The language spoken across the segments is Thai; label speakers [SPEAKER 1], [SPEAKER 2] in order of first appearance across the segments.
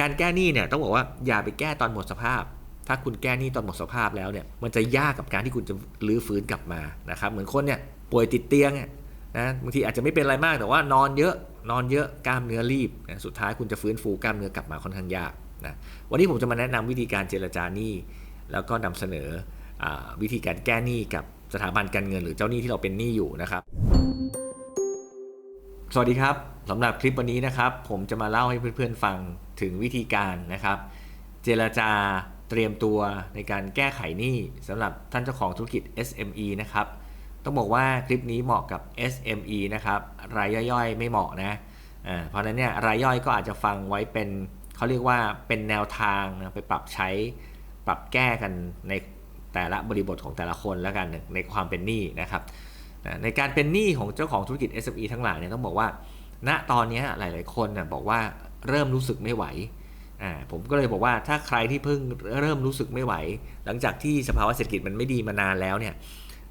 [SPEAKER 1] การแก้หนี้เนี่ยต้องบอกว่าอย่าไปแก้ตอนหมดสภาพ ถ้าคุณแก้หนี้ตอนหมดสภาพแล้วเนี่ยมันจะยากกับการที่คุณจะรื้อฟื้นกลับมานะครับเหมือนคนเนี่ยป่วยติดเตียงเนี่ยนะบางทีอาจจะไม่เป็นอะไรมากแต่ว่านอนเยอะนอนเยอะกล้ามเนื้อรีบนะสุดท้ายคุณจะฟื้นฟูกล้ามเนื้อกลับมาค่อนข้างยากนะวันนี้ผมจะมาแนะนำวิธีการเจรจาหนี้ แล้วก็นำเสนออวิธีการแก้หนี้กับสถาบันการเงินหรือเจ้าหนี้ที่เราเป็นหนี้อยู่นะครับ สวัสดีครับสำหรับคลิปวันนี้นะครับ ผมจะมาเล่าให้เพื่อนๆฟังถึงวิธีการนะครับ เจรจาเตรียมตัวในการแก้ไขหนี้สำหรับท่านเจ้าของธุรกิจ SME นะครับ ต้องบอกว่าคลิปนี้เหมาะกับ SME นะครับ รายย่อยๆ ไม่เหมาะนะอ่าเพราะฉะนั้นเนี่ยรายย่อยก็อาจจะฟังไว้เป็นเขาเรียกว่าเป็นแนวทางนะไปปรับใช้ปรับแก้กันในแต่ละบริบทของแต่ละคนแล้วกันในความเป็นหนี้นะครับ นะในการเป็นหนี้ของเจ้าของธุรกิจ SME ทั้งหลายเนี่ยต้องบอกว่า ณตอนนี้หลาย ๆ คนนะบอกว่าเริ่มรู้สึกไม่ไหวอ่าผมก็เลยบอกว่าถ้าใครที่เพิ่งเริ่มรู้สึกไม่ไหว หลังจากที่สภาวะเศรษฐกิจมันไม่ดีมานานแล้วเนี่ย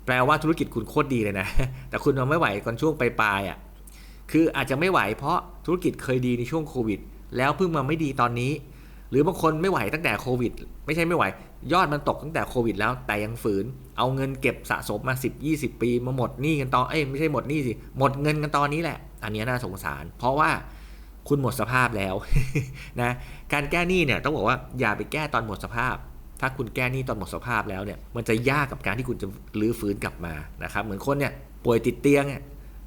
[SPEAKER 1] แปลว่าธุรกิจคุณโคตรดีเลยนะ แต่คุณมันไม่ไหวก่อนช่วงปลายๆอะคืออาจจะไม่ไหวเพราะธุรกิจเคยดีในช่วงโควิด แล้วเพิ่งมาไม่ดีตอนนี้ หรือบางคนไม่ไหวตั้งแต่โควิด ไม่ใช่ไม่ไหว ยอดมันตกตั้งแต่โควิดแล้วแต่ยังฝืน เอาเงินเก็บสะสมมา 10 20 ปี มาหมดหนี้กันตอนเอ้ยไม่ใช่หมดหนี้สิหมดเงินกันตอนนี้แหละ อันนี้น่าสงสาร เพราะว่าคุณหมดสภาพแล้วนะการแก้หนี้เนี่ยต้องบอกว่าอย่าไปแก้ตอนหมดสภาพ ถ้าคุณแก้หนี้ตอนหมดสภาพแล้วเนี่ยมันจะยากกับการที่คุณจะรื้อฟื้นกลับมานะครับเหมือนคนเนี่ยป่วยติดเตียงเนี่ย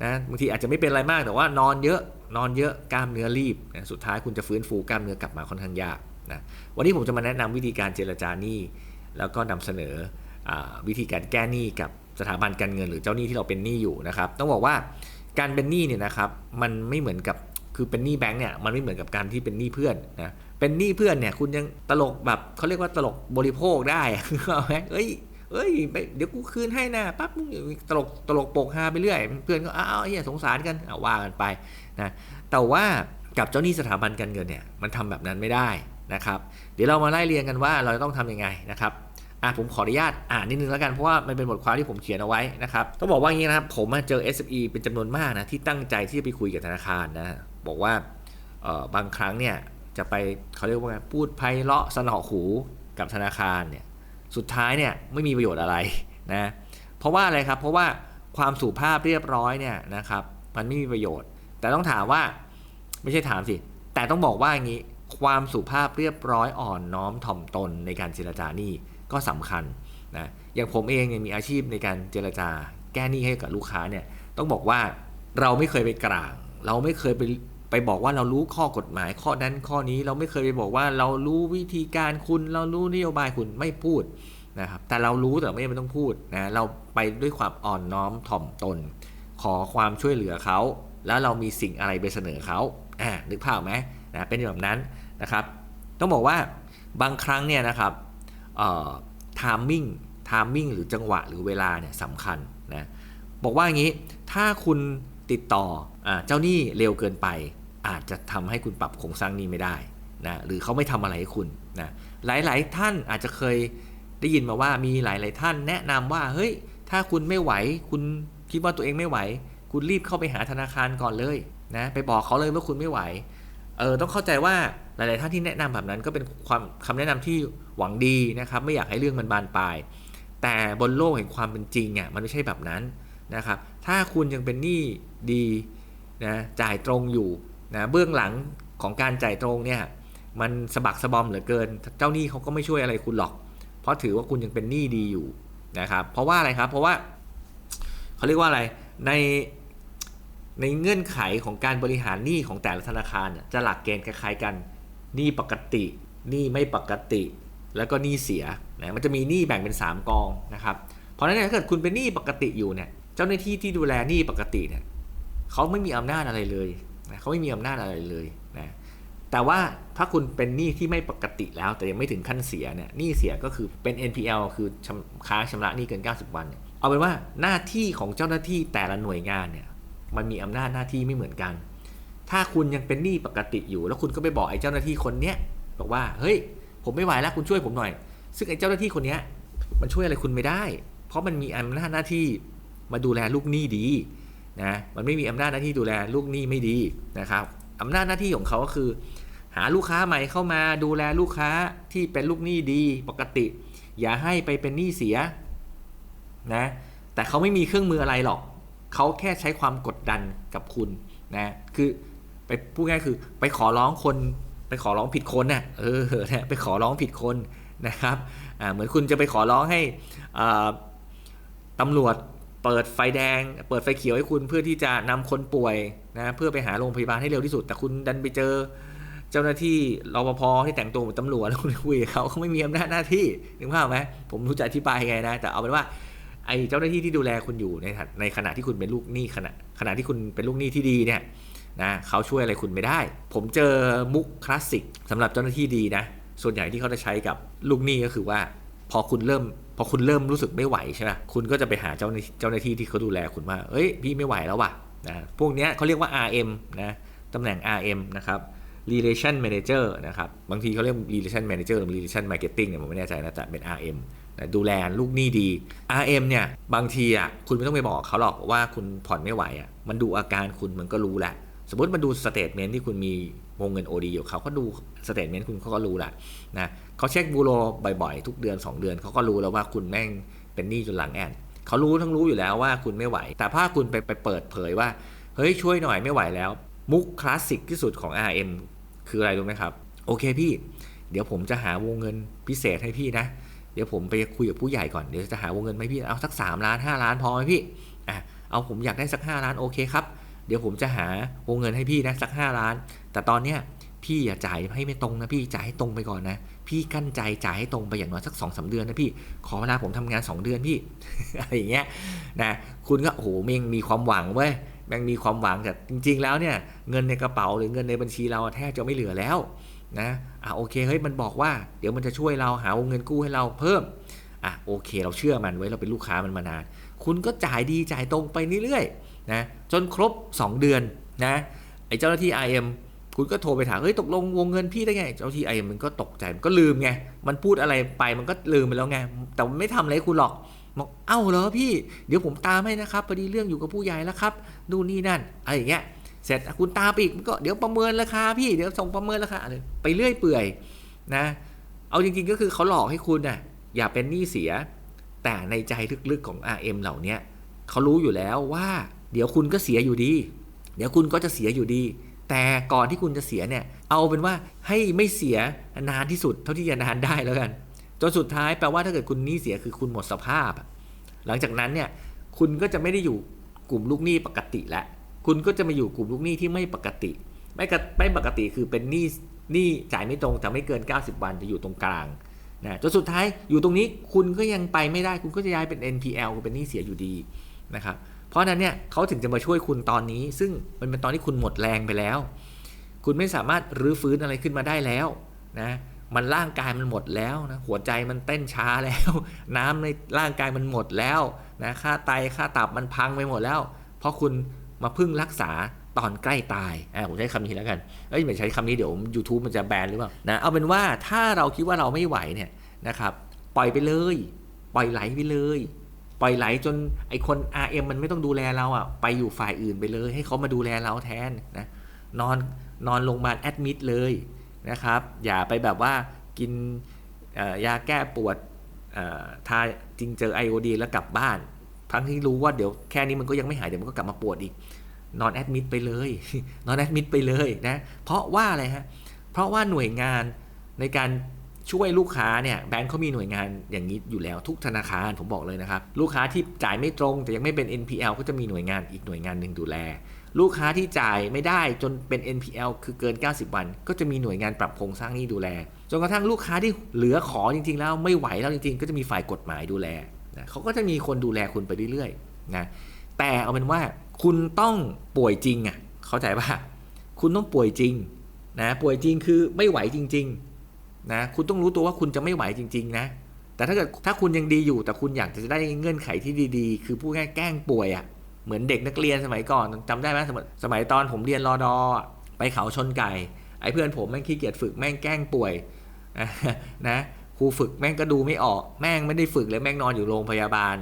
[SPEAKER 1] นะบางทีอาจจะไม่เป็นอะไรมากแต่ว่านอนเยอะนอนเยอะกล้ามเนื้อรีบนะสุดท้ายคุณจะฟื้นฟูกล้ามเนื้อกลับมาค่อนข้างยาก นะวันนี้ผมจะมาแนะนำวิธีการเจรจาหนี้ แล้วก็นำเสนออวิธีการแก้หนี้กับสถาบันการเงินหรือเจ้าหนี้ที่เราเป็นหนี้อยู่นะครับ ต้องบอกว่าการเป็นหนี้เนี่ยนะครับมันไม่เหมือนกับคือเป็นหนี้แบงค์เนี่ยมันไม่เหมือนกับการที่เป็นหนี้เพื่อนนะเป็นหนี้เพื่อนเนี่ยคุณยังตลกแบบเขาเรียกว่าตลกบริโภคได้เอ้ยเอ้ยไปเดี๋ยวกูคืนให้นะปั๊บตลกตลกโปกฮาไปเรื่อย เพื่อนก็อ้าวเฮียสงสารกันเอาว่ากันไปนะแต่ว่ากับเจ้าหนี้สถาบันการเงินเนี่ยมันทำแบบนั้นไม่ได้ นะครับ เดี๋ยวเรามาไล่เรียงกันว่าเราจะต้องทำยังไงนะครับอะผมขออนุญาตอ่านนิดนึงแล้วกันเพราะว่ามันเป็นบทความที่ผมเขียนเอาไว้นะครับต้องบอกว่าอย่างนี้นะครับผมเจอ SME เป็นจำนวนมากนะที่ตั้งใจที่จะไปคุยกับธนาคารนะบอกว่าเออบางครั้งเนี่ยจะไปเขาเรียกว่าไงพูดไพเราะสนอหูกับธนาคารเนี่ยสุดท้ายเนี่ยไม่มีประโยชน์อะไรนะเพราะว่าอะไรครับเพราะว่าความสุภาพเรียบร้อยเนี่ยนะครับมันไม่มีประโยชน์ แต่ต้องถามว่าไม่ใช่ถามสิแต่ต้องบอกว่าอย่างนี้ ความสุภาพเรียบร้อยอ่อนน้อมถ่อมตนในการเจรจาหนี้ก็สำคัญนะอย่างผมเองเนี่ยมีอาชีพในการเจรจาแก้หนี้ให้กับลูกค้าเนี่ยต้องบอกว่าเราไม่เคยไปกลาง เราไม่เคยไปไปบอกว่าเรารู้ข้อกฎหมายข้อนั้นข้อนี้เราไม่เคยไปบอกว่าเรารู้วิธีการคุณ เรารู้นโยบายคุณไม่พูดนะครับแต่เรารู้แต่ไม่จำเป็นต้องพูดนะเราไปด้วยความอ่อนน้อมถ่อมตน ขอความช่วยเหลือเขา แล้วเรามีสิ่งอะไรไปเสนอเขาอ่านึกภาพไหมนะเป็นแบบนั้น นะครับ ต้องบอกว่าบางครั้งเนี่ยนะครับทามมิ่งทามมิ่งหรือจังหวะหรือเวลาเนี่ยสำคัญนะบอกว่าอย่างนี้ถ้าคุณติดต่ออเจ้าหนี้เร็วเกินไป อาจจะทำให้คุณปรับโครงสร้างหนี้ไม่ได้นะหรือเขาไม่ทำอะไรให้คุณนะหลายๆ ท่านอาจจะเคยได้ยินมาว่ามีหลาย ๆ ท่านแนะนำว่าเฮ้ยถ้าคุณไม่ไหว คุณคิดว่าตัวเองไม่ไหว คุณรีบเข้าไปหาธนาคารก่อนเลยนะไปบอกเขาเลยว่าคุณไม่ไหว เออต้องเข้าใจว่าหลาย ๆ ท่านที่แนะนำแบบนั้นก็เป็นความคำแนะนำที่หวังดีนะครับ ไม่อยากให้เรื่องมันบานปลาย แต่บนโลกแห่งความเป็นจริงอะมันไม่ใช่แบบนั้นนะครับ ถ้าคุณยังเป็นหนี้ดีนะจ่ายตรงอยู่นะเบื้องหลังของการจ่ายตรงเนี่ยมันสะบักสะบอมเหลือเกิน เจ้าหนี้เขาก็ไม่ช่วยอะไรคุณหรอก เพราะถือว่าคุณยังเป็นหนี้ดีอยู่นะครับ เพราะว่าอะไรครับ เพราะว่าเขาเรียกว่าอะไรใน ในเงื่อนไขของการบริหารหนี้ของแต่ละธนาคารจะหลักเกณฑ์คล้ายๆกันหนี้ปกติหนี้ไม่ปกติ แล้วก็หนี้เสียนะมันจะมีหนี้แบ่งเป็น 3 กองนะครับเพราะฉะนั้นถ้าเกิดคุณเป็นหนี้ปกติอยู่เนี่ยเจ้าหน้าที่ที่ดูแลหนี้ปกติเนี่ยเขาไม่มีอำนาจอะไรเลยนะเขาไม่มีอำนาจอะไรเลยนะแต่ว่าถ้าคุณเป็นหนี้ที่ไม่ปกติแล้ว แต่ยังไม่ถึงขั้นเสียเนี่ยหนี้เสียก็คือเป็น NPL คือค้างชำระหนี้เกิน 90 วันเนี่ยเอาเป็นว่าหน้าที่ของเจ้าหน้าที่แต่ละหน่วยงานเนี่ย มันมีอำนาจหน้าที่ไม่เหมือนกัน ถ้าคุณยังเป็นหนี้ปกติอยู่ แล้วคุณก็ไปบอกไอ้เจ้าหน้าที่คนเนี้ยบอกว่าเฮ้ย ผมไม่ไหวแล้วคุณช่วยผมหน่อย ซึ่งไอ้เจ้าหน้าที่คนเนี้ยมันช่วยอะไรคุณไม่ได้ เพราะมันมีอำนาจหน้าที่มาดูแลลูกหนี้ดีนะมันไม่มีอำนาจหน้าที่ดูแลลูกหนี้ไม่ดีนะครับอำนาจหน้าที่ของเขาก็คือ หาลูกค้าใหม่เข้ามาดูแลลูกค้าที่เป็นลูกหนี้ดีปกติ อย่าให้ไปเป็นหนี้เสียนะแต่เขาไม่มีเครื่องมืออะไรหรอก เขาแค่ใช้ความกดดันกับคุณนะคือไปพูดง่ายคือไปขอร้องคนไปขอร้องผิดคนน่ะเออนะไปขอร้องผิดคนนะครับอ่าเหมือนคุณจะไปขอร้องให้อ่าตำรวจเปิดไฟแดง เปิดไฟเขียวให้คุณเพื่อที่จะนำคนป่วยนะเพื่อไปหาโรงพยาบาลให้เร็วที่สุด แต่คุณดันไปเจอเจ้าหน้าที่รปภที่แต่งตัวเหมือนตำรวจแล้วคุณคุยกับเขาเขาไม่มีอำนาจหน้าที่นึกภาพไหมผมรู้จะอธิบายไงนะแต่เอาเป็นว่า ไอ้เจ้าหน้าที่ที่ดูแลคุณอยู่ในในขณะที่คุณเป็นลูกหนี้ขณะขณะที่คุณเป็นลูกหนี้ที่ดีเนี่ยนะเขาช่วยอะไรคุณไม่ได้ ผมเจอมุกคลาสสิกสำหรับเจ้าหน้าที่ดีนะ ส่วนใหญ่ที่เขาจะใช้กับลูกหนี้ก็คือว่า พอคุณเริ่ม พอคุณเริ่มรู้สึกไม่ไหวใช่ไหมคุณก็จะไปหาเจ้าหน้าเจ้าหน้าที่ที่เขาดูแลคุณว่าเอ้ยพี่ไม่ไหวแล้วว่ะนะพวกเนี้ยเขาเรียกว่า RM นะตำแหน่ง RM นะครับ relation manager นะครับ บางทีเขาเรียก relation manager หรือ relation marketing เนี่ยผมไม่แน่ใจนะแต่เป็น RM ดูแลลูกหนี้ดี RM เนี่ยบางทีอะคุณไม่ต้องไปบอกเขาหรอกว่าคุณผ่อนไม่ไหวอะมันดูอาการคุณมันก็รู้แหละ สมมติมันดูสเตทเมนต์ที่คุณมีวงเงิน OD อยู่เขาก็ดูสเตทเมนต์คุณเขาก็รู้แหละนะเขาเช็คบูโรบ่อยๆ ทุกเดือน 2 เดือนเขาก็รู้แล้วว่าคุณแม่งเป็นหนี้จนหลังแอนเขารู้ทั้งรู้อยู่แล้วว่าคุณไม่ไหว แต่ถ้าคุณไปไปเปิดเผยว่าเฮ้ยช่วยหน่อยไม่ไหวแล้ว มุกคลาสสิกที่สุดของ RM คืออะไรรู้ไหมครับ โอเคพี่ เดี๋ยวผมจะหาวงเงินพิเศษให้พี่นะ เดี๋ยวผมไปคุยกับผู้ใหญ่ก่อนเดี๋ยวจะหาวงเงินให้พี่เอาสัก 3 ล้าน 5 ล้านพอไหมพี่อะเอาผมอยากได้สัก 5 ล้านโอเคครับเดี๋ยวผมจะหาวงเงินให้พี่นะสัก 5 ล้าน แต่ตอนเนี้ยพี่อย่าจ่ายให้ไม่ตรงนะพี่จ่ายให้ตรงไปก่อนนะ พี่กั้นใจจ่ายให้ตรงไปอย่างน้อยสัก2อสเดือนนะพี่ขอเวลาผมทำงาน 2 เดือนพี่อะไรอย่างเงี้ยนะคุณก็โอ้โหเมงมีความหวังเว้ยแม่งมีความหวังแต่จริง ๆ แล้วเนี่ยเงินในกระเป๋าหรือเงินในบัญชีเราแทบจะไม่เหลือแล้ว นะอะโอเคเฮ้ยมันบอกว่าเดี๋ยวมันจะช่วยเราหาวงเงินกู้ให้เราเพิ่มอะโอเค เราเชื่อมันไว้เราเป็นลูกค้ามันมานาน คุณก็จ่ายดีจ่ายตรงไปเรื่อยๆนะจนครบ 2 เดือนนะไอ้เจ้าหน้าที่ IM คุณก็โทรไปถามเฮ้ยตกลงวงเงินพี่ได้ไง เจ้าหน้าที่ IM มันก็ตกใจมันก็ลืมไง มันพูดอะไรไปมันก็ลืมไปแล้วไง แต่มันไม่ทำอะไรคุณหรอกบอกเอ้าเหรอพี่ เดี๋ยวผมตามให้นะครับพอดีเรื่องอยู่กับผู้ใหญ่แล้วครับ ดูนนี่นั่นอะไรอย่างเงี้ย เสร็จคุณตาไปอีกก็เดี๋ยวประเมินราคาพี่เดี๋ยวส่งประเมินราคาอะไรไปเรื่อยเปื่อยนะ เอาจริงๆก็คือเขาหลอกให้คุณน่ะอย่าเป็นหนี้เสีย แต่ในใจลึกๆของ RM เหล่านี้เขารู้อยู่แล้วว่าเดี๋ยวคุณก็เสียอยู่ดี เดี๋ยวคุณก็จะเสียอยู่ดี แต่ก่อนที่คุณจะเสียเนี่ยเอาเป็นว่าให้ไม่เสียนานที่สุดเท่าที่จะนานได้แล้วกันจนสุดท้ายแปลว่าถ้าเกิดคุณหนี้เสียคือคุณหมดสภาพ หลังจากนั้นเนี่ยคุณก็จะไม่ได้อยู่กลุ่มลูกหนี้ปกติแล้ว คุณก็จะมาอยู่กลุ่มลูกหนี้ที่ไม่ปกติ ไม่ไม่ปกติคือเป็นหนี้หนี้จ่ายไม่ตรงแต่ไม่เกิน 90 วันจะอยู่ตรงกลางนะจนสุดท้ายอยู่ตรงนี้คุณก็ยังไปไม่ได้ คุณก็จะย้ายเป็น NPL คือเป็นหนี้เสียอยู่ดีนะครับเพราะนั้นเนี่ยเขาถึงจะมาช่วยคุณตอนนี้ ซึ่งมันเป็นตอนที่คุณหมดแรงไปแล้ว คุณไม่สามารถรื้อฟื้นอะไรขึ้นมาได้แล้วนะมันร่างกายมันหมดแล้วนะหัวใจมันเต้นช้าแล้ว น้ำในร่างกายมันหมดแล้วนะค่าไตค่าตับมันพังไปหมดแล้ว เพราะคุณ มาพึ่งรักษาตอนใกล้ตาย อ่าผมใช้คำนี้แล้วกัน เอ้ยไม่ใช้คำนี้เดี๋ยว YouTube มันจะแบนหรือเปล่า นะ เอาเป็นว่าถ้าเราคิดว่าเราไม่ไหวเนี่ยนะครับ ปล่อยไปเลย ปล่อยไหลไปเลย ปล่อยไหลจนไอคน RM มันไม่ต้องดูแลเราอะ ไปอยู่ฝ่ายอื่นไปเลย ให้เขามาดูแลเราแทนนะ นอนนอนโรงพยาบาลแอดมิดเลยนะครับ อย่าไปแบบว่ากินยาแก้ปวดทาจริงเจอไอโอดีแล้วกลับบ้าน ทั้งที่รู้ว่าเดี๋ยวแค่นี้มันก็ยังไม่หายเดี๋ยวมันก็กลับมาปวดอีกนอนแอดมิดไปเลยนอนแอดมิดไปเลยนะเพราะว่าอะไรฮะเพราะว่าหน่วยงานในการช่วยลูกค้าเนี่ยแบงก์เขามีหน่วยงานอย่างนี้อยู่แล้วทุกธนาคารผมบอกเลยนะครับ ลูกค้าที่จ่ายไม่ตรงแต่ยังไม่เป็น NPL ก็จะมีหน่วยงานอีกหน่วยงานหนึ่งดูแล ลูกค้าที่จ่ายไม่ได้จนเป็น NPL คือเกิน 90 วัน ก็จะมีหน่วยงานปรับโครงสร้างหนี้ดูแลจนกระทั่งลูกค้าที่เหลือขอจริงๆ แล้วไม่ไหวแล้วจริงๆ ก็จะมีฝ่ายกฎหมายดูแล นะเขาก็จะมีคนดูแลคุณไปเรื่อยๆนะแต่เอาเป็นว่าคุณต้องป่วยจริงอะเข้าใจป่ะคุณต้องป่วยจริงนะป่วยจริงคือไม่ไหวจริงๆนะคุณต้องรู้ตัวว่าคุณจะไม่ไหวจริง ๆ นะ แต่ถ้าเกิดถ้าคุณยังดีอยู่ แต่คุณอยากจะได้เงื่อนไขที่ดีๆ คือพูดง่ายแกล้งป่วยอะ่ะเหมือนเด็กนักเรียนสมัยก่อนจำได้ไหมสมัยสมัยตอนผมเรียนรอดอไปเขาชนไก่ไอ้เพื่อนผมแม่งขี้เกียจฝึกแม่งแกล้งป่วยนะ ครูฝึกแม่งก็ดูไม่ออก แม่งไม่ได้ฝึกเลยแม่งนอนอยู่โรงพยาบาล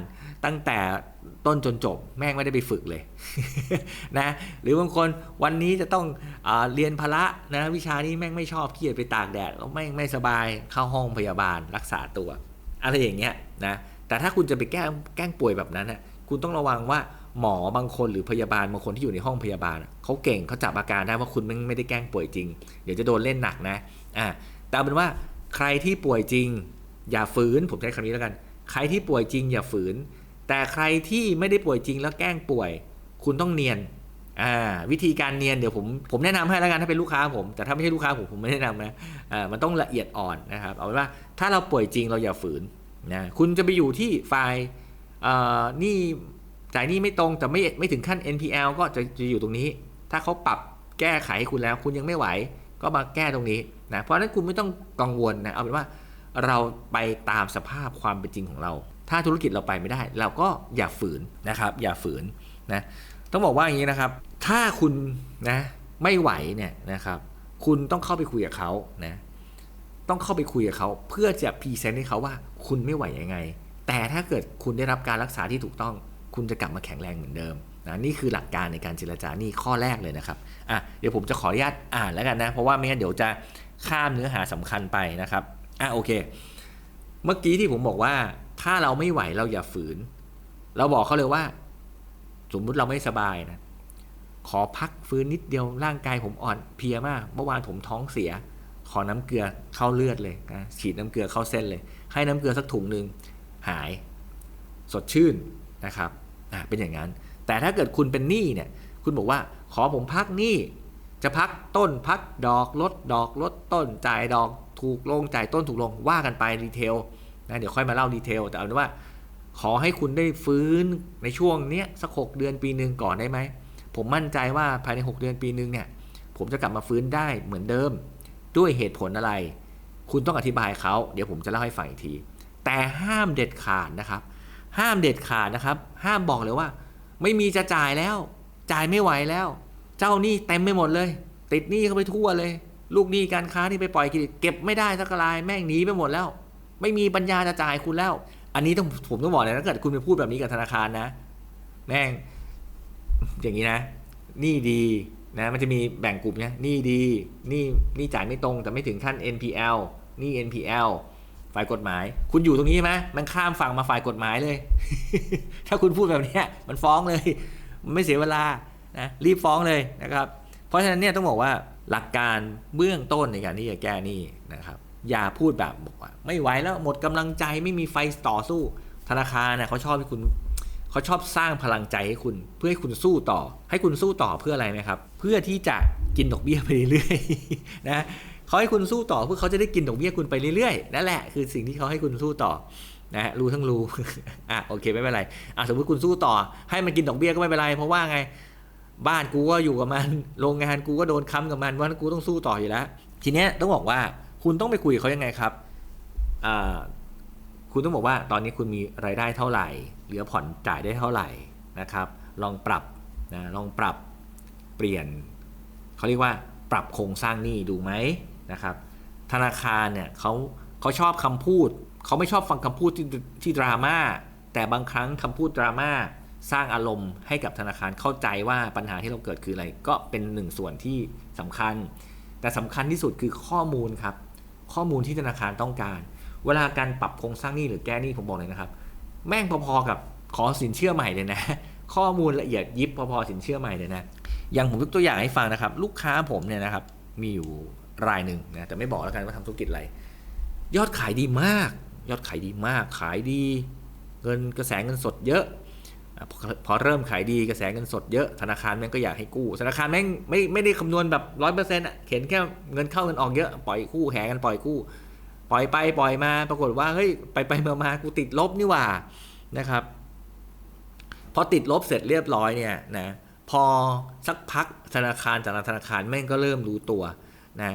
[SPEAKER 1] ตั้งแต่ต้นจนจบ แม่งไม่ได้ไปฝึกเลยนะหรือบางคนวันนี้จะต้องอเรียนพละนะวิชานี้แม่งไม่ชอบเกียจไปตากแดดแล้วแม่งไม่สบายเข้าห้องพยาบาลรักษาตัว อะไรอย่างเงี้ยนะแต่ถ้าคุณจะไปแกล้งแกล้งป่วยแบบนั้นนะคุณต้องระวังว่าหมอบางคนหรือพยาบาลบางคนที่อยู่ในห้องพยาบาลเขาเก่งเขาจับอาการได้ว่าคุณไม่ไม่ได้แกล้งป่วยจริง เดี๋ยวจะโดนเล่นหนักนะอ่าแต่เป็นว่า ใครที่ป่วยจริง อย่าฝืน ผมใช้คำนี้แล้วกัน ใครที่ป่วยจริง อย่าฝืน แต่ใครที่ไม่ได้ป่วยจริงแล้วแกล้งป่วย คุณต้องเนียนอ่าวิธีการเนียนเดี๋ยวผมผมแนะนำให้แล้วกันถ้าเป็นลูกค้าผมแต่ถ้าไม่ใช่ลูกค้าผมผมไม่แนะนำนะอ่ามันต้องละเอียดอ่อนนะครับเอาเป็นว่าถ้าเราป่วยจริงเราอย่าฝืนนะคุณจะไปอยู่ที่ฝ่ายอ่อหนี่จ่ายนี้ไม่ตรงแต่ไม่ไม่ถึงขั้น NPL ก็จะจะอยู่ตรงนี้ ถ้าเขาปรับแก้ไขให้คุณแล้ว คุณยังไม่ไหว ก็มาแก้ตรงนี้นะ เพราะฉะนั้นคุณไม่ต้องกังวลนะเอาเป็นว่าเราไปตามสภาพความเป็นจริงของเรา ถ้าธุรกิจเราไปไม่ได้ เราก็อย่าฝืนนะครับ อย่าฝืนนะต้องบอกว่าอย่างนี้นะครับ ถ้าคุณนะไม่ไหวเนี่ยนะครับ คุณต้องเข้าไปคุยกับเขานะต้องเข้าไปคุยกับเขาเพื่อจะพรีเซนต์ให้เขาว่าคุณไม่ไหวยังไง แต่ถ้าเกิดคุณได้รับการรักษาที่ถูกต้อง คุณจะกลับมาแข็งแรงเหมือนเดิม นะนี่คือหลักการในการเจรจานี่ข้อแรกเลยนะครับอะเดี๋ยวผมจะขออนุญาตอ่านแล้วกันนะ เพราะว่าไม่งั้นเดี๋ยวจะข้ามเนื้อหาสำคัญไปนะครับอะโอเค เมื่อกี้ที่ผมบอกว่าถ้าเราไม่ไหวเราอย่าฝืน เราบอกเขาเลยว่า สมมุติเราไม่สบายนะขอพักฟื้นนิดเดียวร่างกายผมอ่อนเพลียมาก เมื่อวานผมท้องเสีย ขอน้ำเกลือเข้าเลือดเลยนะฉีดน้ำเกลือเข้าเส้นเลย ให้น้ำเกลือสักถุงหนึ่งหาย สดชื่นนะครับอะเป็นอย่างนั้น แต่ถ้าเกิดคุณเป็นหนี้เนี่ย คุณบอกว่าขอผมพักหนี้ จะพักต้นพักดอกลดดอกลดต้นจ่ายดอกถูกลงจ่ายต้นถูกลงว่ากันไปดีเทลนะเดี๋ยวค่อยมาเล่าดีเทลแต่เอาเป็นว่า ขอให้คุณได้ฟื้นในช่วงเนี้ยสักหกเดือนปีหนึ่งก่อนได้ไหม ผมมั่นใจว่าภายใน 6 เดือนปีหนึ่งเนี่ย ผมจะกลับมาฟื้นได้เหมือนเดิม ด้วยเหตุผลอะไร คุณต้องอธิบายเขาเดี๋ยวผมจะเล่าให้ฟังอีกที แต่ห้ามเด็ดขาดนะครับ ห้ามเด็ดขาดนะครับ ห้ามบอกเลยว่า ไม่มีจะจ่ายแล้ว จ่ายไม่ไหวแล้ว เจ้าหนี้เต็มไปหมดเลย ติดหนี้เข้าไปทั่วเลย ลูกหนี้การค้าที่ไปปล่อยเครดิตเก็บไม่ได้สักรายแม่งหนีไปหมดแล้ว ไม่มีปัญญาจะจ่ายคุณแล้ว อันนี้ต้องผมต้องบอกเลยถ้าเกิดคุณไปพูดแบบนี้กับธนาคารนะ แม่ง อย่างนี้นะหนี้ดีนะมันจะมีแบ่งกลุ่มเนี่ยหนี้ดีหนี้หนี้จ่ายไม่ตรงแต่ไม่ถึงขั้น NPL หนี้ NPL ฝ่ายกฎหมาย คุณอยู่ตรงนี้ใช่ไหมมันข้ามฝั่งมาฝ่ายกฎหมายเลย ถ้าคุณพูดแบบนี้มันฟ้องเลยมันไม่เสียเวลานะรีบฟ้องเลยนะครับ เพราะฉะนั้นเนี่ยต้องบอกว่าหลักการเบื้องต้นในการที่จะแก้หนี้นะครับ อย่าพูดแบบบอกว่า ไม่ไหวแล้วหมดกำลังใจไม่มีไฟต่อสู้ธนาคารเนี่ยเขาชอบให้คุณเขาชอบสร้างพลังใจให้คุณเพื่อให้คุณสู้ต่อ ให้คุณสู้ต่อเพื่ออะไรไหมครับ เพื่อที่จะกินดอกเบี้ยไปเรื่อยๆนะ เขาให้คุณสู้ต่อเพื่อเขาจะได้กินดอกเบี้ยคุณไปเรื่อยๆนั่นแหละคือสิ่งที่เขาให้คุณสู้ต่อนะฮะรู้ทั้งรู้อะโอเคไม่เป็นไรอะสมมติคุณสู้ต่อ ให้มันกินดอกเบี้ยก็ไม่เป็นไร เพราะว่าไงบ้านกูก็อยู่กับมันโรงงานกูก็โดนค้ำกับมันว่ากูต้องสู้ต่ออยู่แล้ว ทีเนี้ยต้องบอกว่าคุณต้องไปคุยกับเขายังไงครับอ่าคุณต้องบอกว่าตอนนี้คุณมีรายได้เท่าไหร่ เหลือผ่อนจ่ายได้เท่าไหร่นะครับ ลองปรับนะลองปรับเปลี่ยนเขาเรียกว่าปรับโครงสร้างหนี้ดูไหม นะครับธนาคารเนี่ยเขาเขาชอบคำพูด เขาไม่ชอบฟังคำพูดที่ที่ดราม่าแต่บางครั้งคำพูดดราม่าสร้างอารมณ์ให้กับธนาคารเข้าใจว่าปัญหาที่เราเกิดคืออะไร ก็เป็นหนึ่งส่วนที่สำคัญ แต่สำคัญที่สุดคือข้อมูลครับ ข้อมูลที่ธนาคารต้องการ เวลาการปรับโครงสร้างหนี้หรือแก้หนี้ผมบอกเลยนะครับ แม่งพอๆกับขอสินเชื่อใหม่เลยนะ ข้อมูลละเอียดยิบพอๆสินเชื่อใหม่เลยนะ อย่างผมยกตัวอย่างให้ฟังนะครับ ลูกค้าผมเนี่ยนะครับมีอยู่ รายหนึ่งนะแต่ไม่บอกแล้วกันว่าทำธุรกิจอะไร ยอดขายดีมาก ยอดขายดีมาก ขายดีเงินกระแสเงินสดเยอะพอพอเริ่มขายดีกระแสเงินสดเยอะธนาคารแม่งก็อยากให้กู้ธนาคารแม่งไม่ไม่ได้คำนวณแบบร้อยเปอร์เซ็นต์อะเข็นแค่เงินเข้าเงินออกเยอะปล่อยกู้แหกันปล่อยกู้ ปล่อยไปปล่อยมาปรากฏว่าเฮ้ยไปไปมามากูติดลบนี่หว่านะครับพอติดลบเสร็จเรียบร้อยเนี่ยนะพอสักพักธนาคารแต่ละธนาคารแม่งก็เริ่มรู้ตัว นะ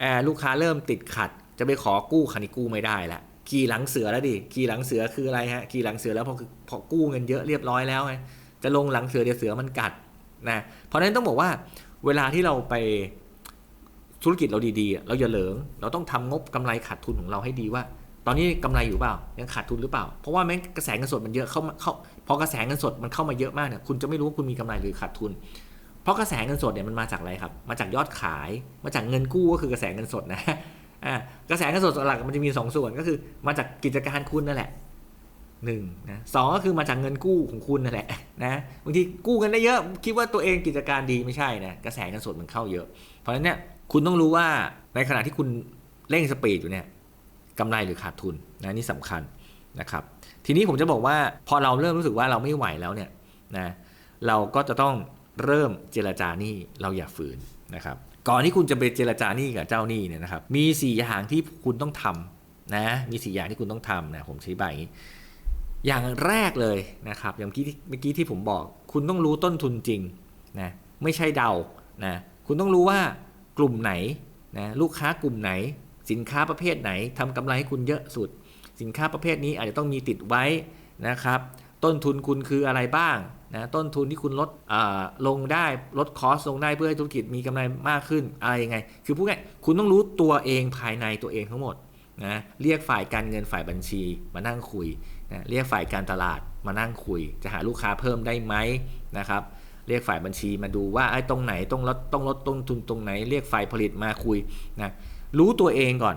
[SPEAKER 1] แอร์ลูกค้าเริ่มติดขัด จะไปขอกู้คันนี้กู้ไม่ได้ละขี่หลังเสือแล้วดิขี่หลังเสือคืออะไรฮะขี่หลังเสือแล้วพอพอกู้เงินเยอะเรียบร้อยแล้วไงจะลงหลังเสือเดี๋ยวเสือมันกัดนะเพราะนั้นต้องบอกว่าเวลาที่เราไปธุรกิจเราดีๆ เราอย่าเหลิง เราต้องทำงบกำไรขาดทุนของเราให้ดีว่า ตอนนี้กำไรอยู่เปล่า ยังขาดทุนหรือเปล่า เพราะว่าแม้กระแสเงินสดมันเยอะเข้ามาเข้าพอกระแสเงินสดมันเข้ามาเยอะมากเนี่ยคุณจะไม่รู้ว่าคุณมีกำไรหรือขาดทุน เพราะกระแสเงินสดเนี่ยมันมาจากอะไรครับ มาจากยอดขาย มาจากเงินกู้ก็คือกระแสเงินสดนะกระแสเงินสดหลักมันจะมีสองส่วนก็คือ มาจากกิจการคุณนั่นแหละหนึ่งนะสองก็คือมาจากเงินกู้ของคุณนั่นแหละนะบางทีกู้กันได้เยอะคิดว่าตัวเองกิจการดีไม่ใช่นะกระแสเงินสดมันเข้าเยอะ เพราะฉะนั้นเนี่ยคุณต้องรู้ว่าในขณะที่คุณเร่งสปีดอยู่เนี่ยกำไรหรือขาดทุนนะนี่สำคัญนะครับทีนี้ผมจะบอกว่าพอเราเริ่มรู้สึกว่าเราไม่ไหวแล้วเนี่ยนะเราก็จะต้อง เริ่มเจรจาหนี้เราอย่าฝืนนะครับ ก่อนที่คุณจะไปเจรจาหนี้กับเจ้าหนี้เนี่ยนะครับ มี 4 อย่างที่คุณต้องทำนะมี 4 อย่างที่คุณต้องทำนะผมชี้ใบอย่างนี้อย่างแรกเลยนะครับอย่างเมื่อกี้เมื่อกี้ที่ผมบอก คุณต้องรู้ต้นทุนจริงนะไม่ใช่เดานะคุณต้องรู้ว่ากลุ่มไหนนะลูกค้ากลุ่มไหน สินค้าประเภทไหนทำกำไรให้คุณเยอะสุด สินค้าประเภทนี้อาจจะต้องมีติดไว้นะครับ ต้นทุนคุณคืออะไรบ้างนะต้นทุนที่คุณลดลงได้ลดคอสลงได้เพื่อให้ธุรกิจมีกำไรมากขึ้นอะไรยังไง คือพูดง่ายคุณต้องรู้ตัวเองภายในตัวเองทั้งหมดนะเรียกฝ่ายการเงินฝ่ายบัญชีมานั่งคุยนะเรียกฝ่ายการตลาดมานั่งคุย จะหาลูกค้าเพิ่มได้ไหมนะครับเรียกฝ่ายบัญชีมาดูว่าไอ้ตรงไหนต้องลดต้องลดต้นทุนตรงไหน เรียกฝ่ายผลิตมาคุยนะรู้ตัวเองก่อน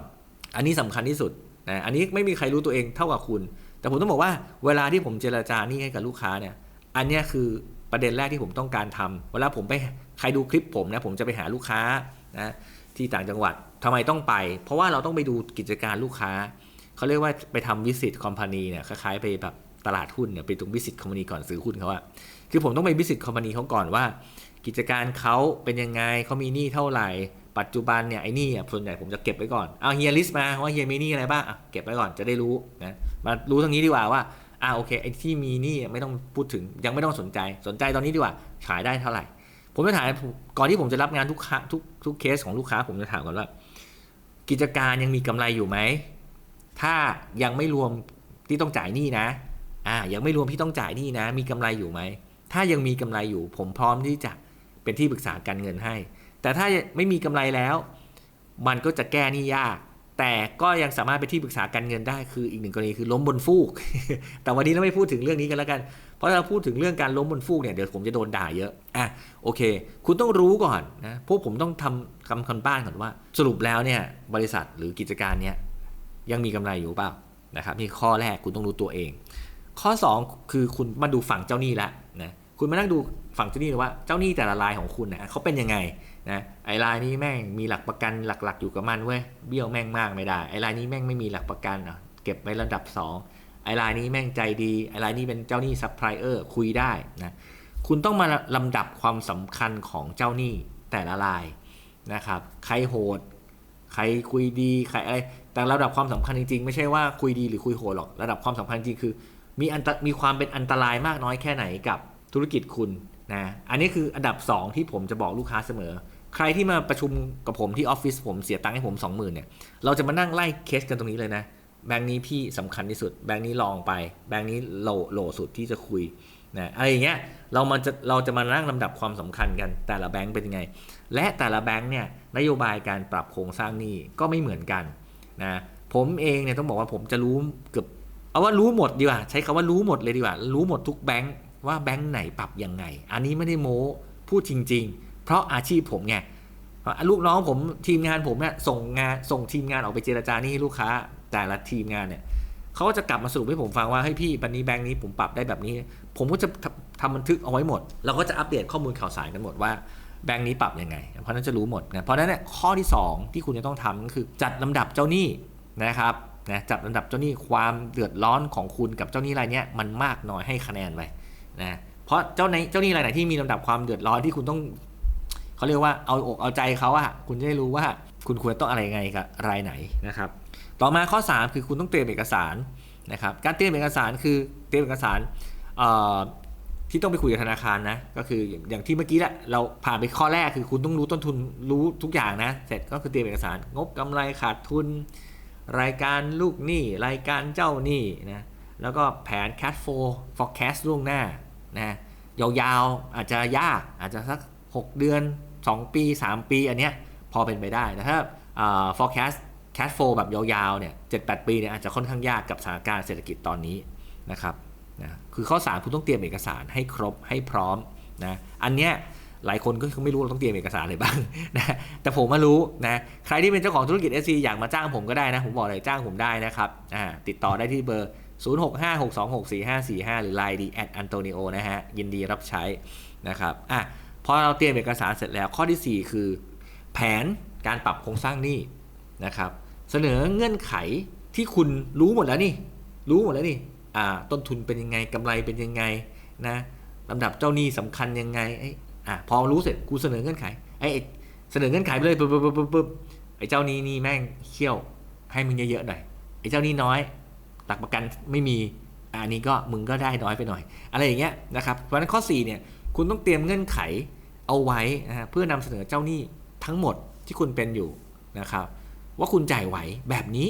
[SPEAKER 1] อันนี้สำคัญที่สุดนะอันนี้ไม่มีใครรู้ตัวเองเท่ากับคุณ แต่ผมต้องบอกว่าเวลาที่ผมเจราจานี่ให้กับลูกค้าเนี่ย อันนี้คือประเด็นแรกที่ผมต้องการทำเวลาผมไปใครดูคลิปผมนะผมจะไปหาลูกค้านะที่ต่างจังหวัดทำไมต้องไป เพราะว่าเราต้องไปดูกิจการลูกค้า เขาเรียกว่าไปทำวิสิตคอมพานีเนี่ยคล้ายๆไปแบบตลาดหุ้นเนี่ยไปตรงวิสิตคอมพานีก่อนซื้อหุ้นเขาอะคือผมต้องไปวิสิตคอมพานีเขาก่อนว่า กิจการเขาเป็นยังไงเขามีหนี้เท่าไหร่ ปัจจุบันเนี่ยไอ้นี่อะส่วนใหญ่ผมจะเก็บไว้ก่อนเอาเฮียลิสต์มาว่าเฮียมีนี้อะไรบ้างเก็บไว้ก่อนจะได้รู้นะมารู้ตรงนี้ดีกว่าว่าอ่าโอเคไอ้ที่มีนี้ไม่ต้องพูดถึงยังไม่ต้องสนใจสนใจตอนนี้ดีกว่าขายได้เท่าไหร่ ผมจะถามก่อนที่ผมจะรับงานทุกค้าทุกทุกเคสของลูกค้าผมจะถามก่อนว่า กิจการยังมีกำไรอยู่ไหมถ้ายังไม่รวมที่ต้องจ่ายหนี้นะอ่ายังไม่รวมที่ต้องจ่ายหนี้นะ มีกำไรอยู่ไหมถ้ายังมีกำไรอยู่ ผมพร้อมที่จะเป็นที่ปรึกษาการเงินให้ แต่ถ้าไม่มีกำไรแล้ว มันก็จะแก้นี้ยาก แต่ก็ยังสามารถเป็นที่ปรึกษาการเงินได้คืออีกหนึ่งกรณีคือล้มบนฟูก แต่วันนี้เราไม่พูดถึงเรื่องนี้กันแล้วกัน เพราะถ้าเราพูดถึงเรื่องการล้มบนฟูกเนี่ยเดี๋ยวผมจะโดนด่าเยอะอะโอเค คุณต้องรู้ก่อนนะพวกผมต้องทำคำคันบ้านก่อนว่า สรุปแล้วเนี่ยบริษัทหรือกิจการเนี้ยยังมีกำไรอยู่เปล่านะครับนี่ข้อแรกคุณต้องรู้ตัวเอง ข้อ 2 คือคุณมาดูฝั่งเจ้าหนี้แล้วนะคุณมานั่งดูฝั่งเจ้าหนี้ว่าเจ้าหนี้แต่ละรายของคุณนะเขาเป็นยังไง นะไอ้รายนี้แม่งมีหลักประกันหลักๆ อยู่กับมันเว้ยเบี้ยวแม่งมากไม่ได้ไอ้รายนี้แม่งไม่มีหลักประกันอะเก็บไว้ระดับ 2 ไอ้รายนี้แม่งใจดีไอ้รายนี้เป็นเจ้าหนี้ซัพพลายเออร์คุยได้นะคุณต้องมาลำดับความสำคัญของเจ้าหนี้แต่ละรายนะครับใครโหด ใครคุยดีใครอะไรแต่ระดับความสำคัญจริงๆ ไม่ใช่ว่าคุยดีหรือคุยโหดหรอกระดับความสำคัญจริงคือ มีอันมีความเป็นอันตรายมากน้อยแค่ไหนกับธุรกิจคุณนะอันนี้คืออันดับ 2 ที่ผมจะบอกลูกค้าเสมอ ใครที่มาประชุมกับผมที่ออฟฟิศผมเสียตังค์ให้ผม20,000เนี่ยเราจะมานั่งไล่เคสกันตรงนี้เลยนะ แบงค์นี้พี่สำคัญที่สุด แบงค์นี้ลองไป แบงค์นี้โลโลสุดที่จะคุยนะอะไรอย่างเงี้ยเรามันจะเราจะมานั่งลำดับความสำคัญกันแต่ละแบงค์เป็นยังไง และแต่ละแบงค์เนี่ยนโยบายการปรับโครงสร้างหนี้ก็ไม่เหมือนกันนะผมเองเนี่ยต้องบอกว่าผมจะรู้เกือบเอาว่ารู้หมดดีกว่าใช้คำว่ารู้หมดเลยดีกว่า รู้หมดทุกแบงค์ว่าแบงค์ไหนปรับยังไง อันนี้ไม่ได้โม้พูดจริง ๆ เพราะอาชีพผมไงลูกน้องผมทีมงานผมเนี่ยส่งงานส่งทีมงานออกไปเจรจานี่ให้ลูกค้า แต่ละทีมงานเนี่ยเขาก็จะกลับมาสรุปให้ผมฟังว่าเฮ้ยพี่บันนี้แบงค์นี้ผมปรับได้แบบนี้ ผมก็จะทำบันทึกเอาไว้หมด เราก็จะอัปเดตข้อมูลข่าวสารกันหมดว่าแบงค์นี้ปรับยังไง เพราะนั้นจะรู้หมดนะเพราะนั้นเนี่ยข้อที่ 2 ที่คุณจะต้องทำก็คือจัดลำดับเจ้าหนี้นะครับนะจัดลำดับเจ้าหนี้ความเดือดร้อนของคุณกับเจ้าหนี้รายนี้มันมากน้อยให้คะแนนไปนะเพราะเจ้าในเจ้าหนี้รายไหนที่มีลำดับความเดือดร้อนที่คุณต้อง เขาเรียกว่าเอาอกเอาใจเขาอะคุณจะได้รู้ว่าคุณควรต้องอะไรยังไงกับรายไหนนะครับ ต่อมาข้อ 3 คือคุณต้องเตรียมเอกสารนะครับ การเตรียมเอกสารคือเตรียมเอกสารที่ต้องไปคุยกับธนาคารนะ ก็คืออย่างที่เมื่อกี้แหละเราผ่านไปข้อแรกคือคุณต้องรู้ต้นทุนรู้ทุกอย่างนะ เสร็จก็คือเตรียมเอกสาร งบกำไรขาดทุน รายการลูกหนี้รายการเจ้าหนี้นะแล้วก็แผน cash flow forecast ล่วงหน้านะยาวๆอาจจะยากอาจจะสัก 6 เดือน 2 ปี 3 ปี อันเนี้ยพอเป็นไปได้แต่ถ้า forecast แคชโฟแบบยาวๆเนี่ยเจ็ดแปดปีเนี่ยอาจจะค่อนข้างยากกับสถานการณ์เศรษฐกิจตอนนี้นะครับนะคือข้อ 3 คุณต้องเตรียมเอกสารให้ครบให้พร้อมนะอันเนี้ยหลายคนก็ไม่รู้เราต้องเตรียมเอกสารอะไรบ้างนะแต่ผมมารู้นะใครที่เป็นเจ้าของธุรกิจ SC อยากมาจ้างผมก็ได้นะ ผมบอกเลยจ้างผมได้นะครับอ่าติดต่อได้ที่เบอร์ 0656264545 หรือ Line d at antonio นะฮะยินดีรับใช้นะครับอะ พอเราเตรียมเอกสารเสร็จแล้วข้อที่ 4 คือ แผนการปรับโครงสร้างหนี้นะครับ เสนอเงื่อนไขที่คุณรู้หมดแล้วนี่ รู้หมดแล้วนี่อ่าต้นทุนเป็นยังไงกำไรเป็นยังไงนะลำดับเจ้าหนี้สำคัญยังไงไอ้อะพอรู้เสร็จกูเสนอเงื่อนไขไอ้เสนอเงื่อนไขไปเลยปุ๊บปุ๊บปุ๊บปุ๊บไอ้เจ้านี้นี่แม่งเขี้ยวให้มึงเยอะๆหน่อยไอ้เจ้านี้น้อยตักประกันไม่มีอะอันนี้ก็มึงก็ได้น้อยไปหน่อย อะไรอย่างเงี้ยนะครับเพราะฉะนั้นข้อ4เนี่ยคุณต้องเตรียมเงื่อนไข เอาไว้นะฮะเพื่อนำเสนอเจ้าหนี้ทั้งหมดที่คุณเป็นอยู่นะครับ ว่าคุณจ่ายไหวแบบนี้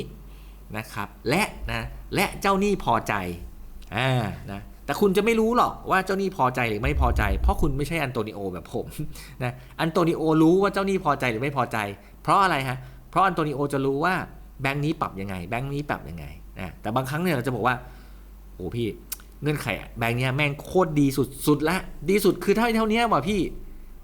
[SPEAKER 1] นะครับ และนะและเจ้าหนี้พอใจอ่านะแต่คุณจะไม่รู้หรอกว่าเจ้าหนี้พอใจหรือไม่พอใจ เพราะคุณไม่ใช่อันโตนิโอแบบผมนะอันโตนิโอรู้ว่าเจ้าหนี้พอใจหรือไม่พอใจ เพราะอะไรฮะเพราะอันโตนิโอจะรู้ว่าแบงค์นี้ปรับยังไง แบงค์นี้ปรับยังไงนะแต่บางครั้งเนี่ยเราจะบอกว่าโอ้พี่เงื่อนไขอะแบงค์เนี้ยแม่งโคตรดีสุดสุดละดีสุดคือเท่าเท่านี้ว่ะพี่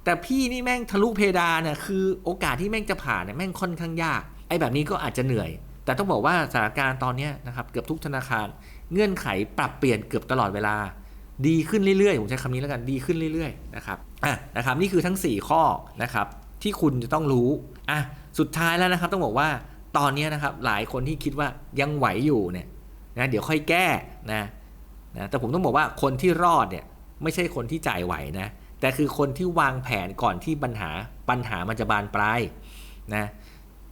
[SPEAKER 1] แต่พี่นี่แม่งทะลุเพดานเนี่ยคือโอกาสที่แม่งจะผ่านเนี่ยแม่งค่อนข้างยาก ไอ้แบบนี้ก็อาจจะเหนื่อย แต่ต้องบอกว่าสถานการณ์ตอนนี้นะครับเกือบทุกธนาคารเงื่อนไขปรับเปลี่ยนเกือบตลอดเวลา ดีขึ้นเรื่อยๆผมใช้คำนี้แล้วกันดีขึ้นเรื่อยๆนะครับอะนะครับนี่คือทั้ง 4 ข้อนะครับที่คุณจะต้องรู้อะสุดท้ายแล้วนะครับต้องบอกว่าตอนนี้นะครับหลายคนที่คิดว่ายังไหวอยู่เนี่ยนะเดี๋ยวค่อยแก้นะนะแต่ผมต้องบอกว่าคนที่รอดเนี่ยไม่ใช่คนที่จ่ายไหวนะ แต่คือคนที่วางแผนก่อนที่ปัญหาปัญหามันจะบานปลายนะ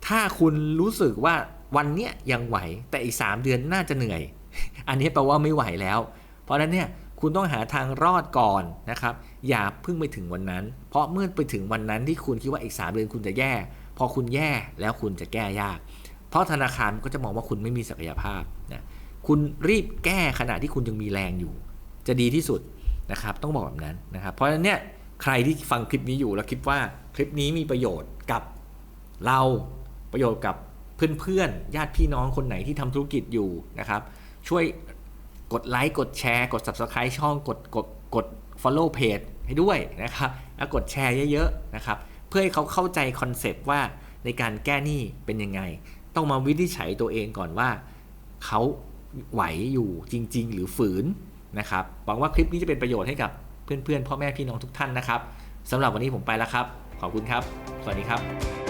[SPEAKER 1] ถ้าคุณรู้สึกว่าวันเนี้ยยังไหวแต่อีก 3 เดือนน่าจะเหนื่อย อันนี้แปลว่าไม่ไหวแล้ว เพราะนั้นเนี่ยคุณต้องหาทางรอดก่อนนะครับ อย่าเพิ่งไปถึงวันนั้น เพราะเมื่อไปถึงวันนั้นที่คุณคิดว่าอีก 3 เดือนคุณจะแย่ พอคุณแย่แล้วคุณจะแก้ยาก เพราะธนาคารก็จะมองว่าคุณไม่มีศักยภาพนะคุณรีบแก้ขณะที่คุณยังมีแรงอยู่ จะดีที่สุด นะครับต้องบอกแบบนั้นนะครับ เพราะฉะนั้นเนี่ยใครที่ฟังคลิปนี้อยู่แล้วคิดว่าคลิปนี้มีประโยชน์กับเราประโยชน์กับเพื่อนๆญาติพี่น้องคนไหนที่ทำธุรกิจอยู่นะครับ ช่วยกดไลค์กดแชร์ กด subscribe ช่องกดกดกด follow page ให้ด้วยนะครับแล้วกดแชร์เยอะๆนะครับ เพื่อให้เขาเข้าใจคอนเซปต์ว่าในการแก้หนี้เป็นยังไง ต้องมาวินิจฉัยตัวเองก่อนว่า เขาไหวอยู่จริง ๆ หรือฝืน นะครับหวังว่าคลิปนี้จะเป็นประโยชน์ให้กับเพื่อนๆพ่อแม่พี่น้องทุกท่านนะครับสำหรับวันนี้ผมไปแล้วครับ ขอบคุณครับ สวัสดีครับ